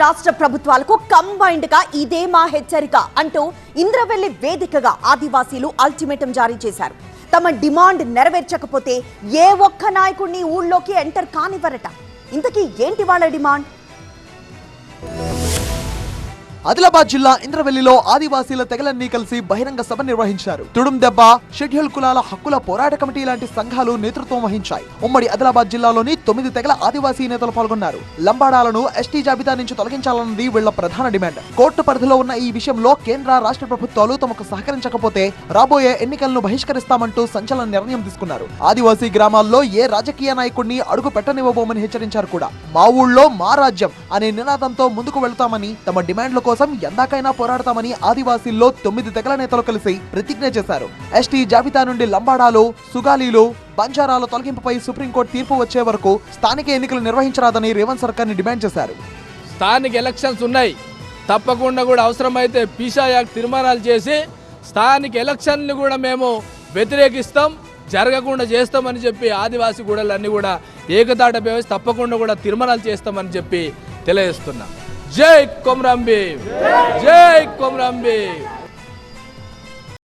రాష్ట్ర ప్రభుత్వాలకు కంబైన్డ్గా ఇదే మా హెచ్చరిక అంటూ ఇంద్రవెల్లి వేదికగా ఆదివాసీలు అల్టిమేటం జారీ చేశారు. తమ డిమాండ్ నెరవేర్చకపోతే ఏ ఒక్క నాయకుడిని ఊళ్ళోకి ఎంటర్ కానివ్వరట. ఇంతకీ ఏంటి వాళ్ళ డిమాండ్? ఆదిలాబాద్ జిల్లా ఇంద్రవెల్లిలో ఆదివాసీల తెగలన్నీ కలిసి బహిరంగ సభ నిర్వహించారు. తుడుం దెబ్బ షెడ్యూల్ కులాల హక్కుల పోరాట కమిటీ లాంటి సంఘాలు నేతృత్వం వహించాయి. ఉమ్మడి ఆదిలాబాద్ జిల్లాలోని తొమ్మిది తెగల ఆదివాసీ నేతలు పాల్గొన్నారు. లంబాడాలను ఎస్టీ జాబితా నుంచి తొలగించాలన్నది వీళ్ళ ప్రధాన డిమాండ్. కోర్టు పరిధిలో ఉన్న ఈ విషయంలో కేంద్ర రాష్ట్ర ప్రభుత్వాలు తమకు సహకరించకపోతే రాబోయే ఎన్నికలను బహిష్కరిస్తామంటూ సంచలన నిర్ణయం తీసుకున్నారు. ఆదివాసీ గ్రామాల్లో ఏ రాజకీయ నాయకుడిని అడుగు పెట్టనివ్వబోమని హెచ్చరించారు కూడా. మా ఊళ్ళో మా రాజ్యం అనే నినాదంతో ముందుకు వెళ్తామని తమ డిమాండ్ల కోసం ఎందాకైనా పోరాడతామని ఆదివాసీల్లో తొమ్మిది తెగల నేతలు కలిసి ప్రతిజ్ఞ చేశారు. ఎస్టీ జాబితా నుండి లంబాడాలు సుగాలీలు బంజారాల తొలగింపుపై సుప్రీంకోర్టు తీర్పు వచ్చే వరకు స్థానిక ఎన్నికలు నిర్వహించరాదని రేవంత్ సర్కార్ని డిమాండ్ చేశారు. స్థానిక ఎలక్షన్స్ ఉన్నాయి. తప్పకుండా కూడా అవసరమైతే పీసా యాక్ట్ తీర్మానాలు చేసి స్థానిక ఎలక్షన్లు కూడా మేము వ్యతిరేకిస్తాం జరగకుండా చేస్తామని చెప్పి ఆదివాసీ గూడలన్నీ కూడా ఏకతాట వ్యవస్థ తప్పకుండా కూడా తీర్మానాలు చేస్తామని చెప్పి తెలియజేస్తున్నాం. জয় কমরাম্বে জয় কমরাম্বে